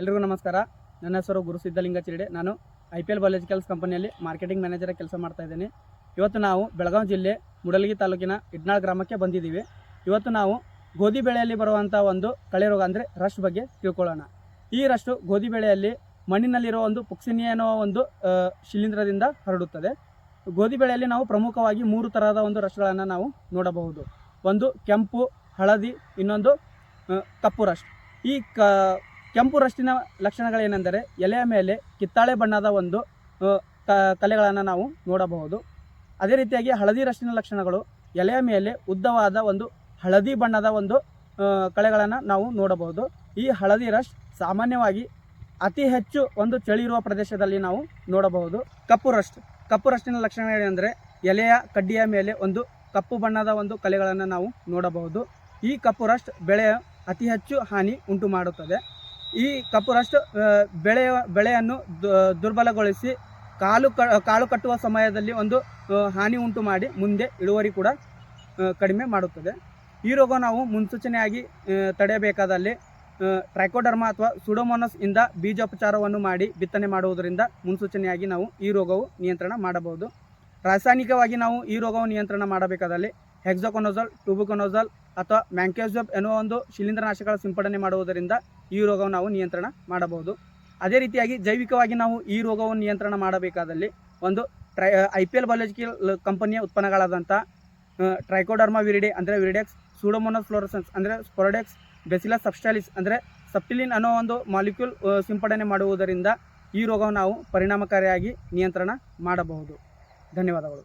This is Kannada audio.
ಎಲ್ರಿಗೂ ನಮಸ್ಕಾರ. ನನ್ನ ಹೆಸರು ಗುರು ಸಿದ್ಧಲಿಂಗ ಚಿರಡೆ. ನಾನು ಐ ಪಿ ಎಲ್ ಬಯಾಲಜಿಕಲ್ಸ್ ಕಂಪನಿಯಲ್ಲಿ ಮಾರ್ಕೆಟಿಂಗ್ ಮ್ಯಾನೇಜರ್ ಕೆಲಸ ಮಾಡ್ತಾ ಇದ್ದೀನಿ. ಇವತ್ತು ನಾವು ಬೆಳಗಾವಿ ಜಿಲ್ಲೆ ಮುಡಲಗಿ ತಾಲೂಕಿನ ಇಡ್ನಾಳ್ ಗ್ರಾಮಕ್ಕೆ ಬಂದಿದ್ದೀವಿ. ಇವತ್ತು ನಾವು ಗೋಧಿ ಬೆಳೆಯಲ್ಲಿ ಬರುವಂಥ ಒಂದು ಕಳೆ ರೋಗ ಅಂದರೆ ರಶ್ ಬಗ್ಗೆ ತಿಳ್ಕೊಳ್ಳೋಣ. ಈ ರಷ್ಟು ಗೋಧಿ ಬೆಳೆಯಲ್ಲಿ ಮಣ್ಣಿನಲ್ಲಿರೋ ಒಂದು ಪುಕ್ಸಿನಿ ಒಂದು ಶಿಲೀಂಧ್ರದಿಂದ ಹರಡುತ್ತದೆ. ಗೋಧಿ ಬೆಳೆಯಲ್ಲಿ ನಾವು ಪ್ರಮುಖವಾಗಿ ಮೂರು ಥರದ ಒಂದು ರಶ್ಗಳನ್ನು ನಾವು ನೋಡಬಹುದು. ಒಂದು ಕೆಂಪು, ಹಳದಿ, ಇನ್ನೊಂದು ಕಪ್ಪು ರಶ್. ಈ ಕ ಕೆಂಪು ರಷ್ಟಿನ ಲಕ್ಷಣಗಳೇನೆಂದರೆ ಎಲೆಯ ಮೇಲೆ ಕಿತ್ತಾಳೆ ಬಣ್ಣದ ಒಂದು ಕಲೆಗಳನ್ನು ನಾವು ನೋಡಬಹುದು. ಅದೇ ರೀತಿಯಾಗಿ ಹಳದಿ ರಷ್ಟಿನ ಲಕ್ಷಣಗಳು ಎಲೆಯ ಮೇಲೆ ಉದ್ದವಾದ ಒಂದು ಹಳದಿ ಬಣ್ಣದ ಒಂದು ಕಳೆಗಳನ್ನು ನಾವು ನೋಡಬಹುದು. ಈ ಹಳದಿ ರಶ್ ಸಾಮಾನ್ಯವಾಗಿ ಅತಿ ಹೆಚ್ಚು ಒಂದು ಚಳಿ ಇರುವ ಪ್ರದೇಶದಲ್ಲಿ ನಾವು ನೋಡಬಹುದು. ಕಪ್ಪು ರಸ್ಟ್ ಕಪ್ಪು ರಷ್ಟಿನ ಲಕ್ಷಣಗಳೇನೆಂದರೆ ಎಲೆಯ ಕಡ್ಡಿಯ ಮೇಲೆ ಒಂದು ಕಪ್ಪು ಬಣ್ಣದ ಒಂದು ಕಲೆಗಳನ್ನು ನಾವು ನೋಡಬಹುದು. ಈ ಕಪ್ಪು ರಸ್ಟ್ ಬೆಳೆಯ ಅತಿ ಹೆಚ್ಚು ಹಾನಿ ಉಂಟು ಮಾಡುತ್ತದೆ ಈ ಕಪ್ಪು ರಷ್ಟು ಬೆಳೆಯ, ಬೆಳೆಯನ್ನು ದುರ್ಬಲಗೊಳಿಸಿ ಕಾಲು ಕ ಕಾಳು ಕಟ್ಟುವ ಸಮಯದಲ್ಲಿ ಒಂದು ಹಾನಿ ಉಂಟು ಮಾಡಿ ಮುಂದೆ ಇಳುವರಿ ಕೂಡ ಕಡಿಮೆ ಮಾಡುತ್ತದೆ. ಈ ರೋಗ ನಾವು ಮುನ್ಸೂಚನೆಯಾಗಿ ತಡೆಯಬೇಕಾದಲ್ಲಿ ಟ್ರೈಕೋಡರ್ಮಾ ಅಥವಾ ಸುಡೋಮೋನಸ್ ಇಂದ ಬೀಜೋಪಚಾರವನ್ನು ಮಾಡಿ ಬಿತ್ತನೆ ಮಾಡುವುದರಿಂದ ಮುನ್ಸೂಚನೆಯಾಗಿ ನಾವು ಈ ರೋಗವು ನಿಯಂತ್ರಣ ಮಾಡಬಹುದು. ರಾಸಾಯನಿಕವಾಗಿ ನಾವು ಈ ರೋಗವು ನಿಯಂತ್ರಣ ಮಾಡಬೇಕಾದಲ್ಲಿ ಹೆಕ್ಸೋಕೊನೋಜಲ್ ಟುಬುಕೊನೋಜಲ್ ಅಥವಾ ಮ್ಯಾಂಕ್ಯೋಸಬ್ ಎನ್ನುವ ಒಂದು ಶಿಲೀಂಧ್ರನಾಶಕಗಳ ಸಿಂಪಡಣೆ ಮಾಡುವುದರಿಂದ ಈ ರೋಗವನ್ನು ನಾವು ನಿಯಂತ್ರಣ ಮಾಡಬಹುದು. ಅದೇ ರೀತಿಯಾಗಿ ಜೈವಿಕವಾಗಿ ನಾವು ಈ ರೋಗವನ್ನು ನಿಯಂತ್ರಣ ಮಾಡಬೇಕಾದಲ್ಲಿ ಒಂದು try, I P L biological ಕಂಪನಿಯ ಉತ್ಪನ್ನಗಳಾದಂಥ ಟ್ರೈಕೋಡರ್ಮಾ ವಿರಿಡೆ ಅಂದರೆ ವಿರಿಡೆಕ್ಸ್ ಸೂಡೋಮೋನಸ್ ಫ್ಲೋರಸನ್ಸ್ ಅಂದರೆ ಸ್ಪೊರಡೆಕ್ಸ್ ಬೆಸಿಲಾ ಸಬ್ಸ್ಟಾಲಿಸ್ ಅಂದರೆ ಸಪ್ಟಿಲಿನ್ ಅನ್ನೋ ಒಂದು ಮಾಲಿಕ್ಯೂಲ್ ಸಿಂಪಡಣೆ ಮಾಡುವುದರಿಂದ ಈ ರೋಗವನ್ನು ನಾವು ಪರಿಣಾಮಕಾರಿಯಾಗಿ ನಿಯಂತ್ರಣ ಮಾಡಬಹುದು. ಧನ್ಯವಾದಗಳು.